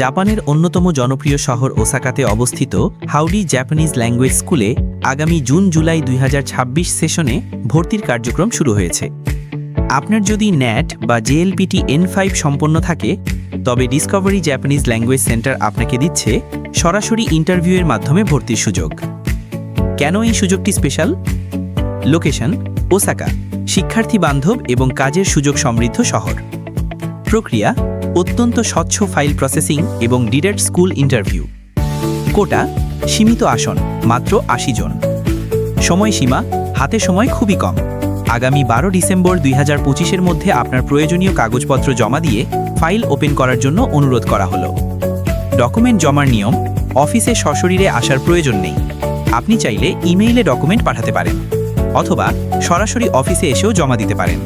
জাপানের অন্যতম জনপ্রিয় শহর ওসাকাতে অবস্থিত হাউডি জাপানিজ ল্যাঙ্গুয়েজ স্কুলে আগামী জুন জুলাই দুই হাজার ছাব্বিশ সেশনে ভর্তির কার্যক্রম শুরু হয়েছে। আপনার যদি ন্যাট বা জেএলপিটি এন ফাইভ সম্পন্ন থাকে, তবে ডিসকভারি জাপানিজ ল্যাঙ্গুয়েজ সেন্টার আপনাকে দিচ্ছে সরাসরি ইন্টারভিউয়ের মাধ্যমে ভর্তির সুযোগ। কেন এই সুযোগটি স্পেশাল? লোকেশন, ওসাকা, শিক্ষার্থী বান্ধব এবং কাজের সুযোগ সমৃদ্ধ শহর। প্রক্রিয়া অত্যন্ত স্বচ্ছ ফাইল প্রসেসিং এবং ডিরেক্ট স্কুল ইন্টারভিউ। কোটা, সীমিত আসন, মাত্র আশি জন। সময়সীমা, হাতে সময় খুবই কম। আগামী বারো ডিসেম্বর দুই হাজার পঁচিশের মধ্যে আপনার প্রয়োজনীয় কাগজপত্র জমা দিয়ে ফাইল ওপেন করার জন্য অনুরোধ করা হলো। ডকুমেন্ট জমার নিয়ম, অফিসে সশরীরে আসার প্রয়োজন নেই। আপনি চাইলে ইমেইলে ডকুমেন্ট পাঠাতে পারেন, অথবা সরাসরি অফিসে এসেও জমা দিতে পারেন।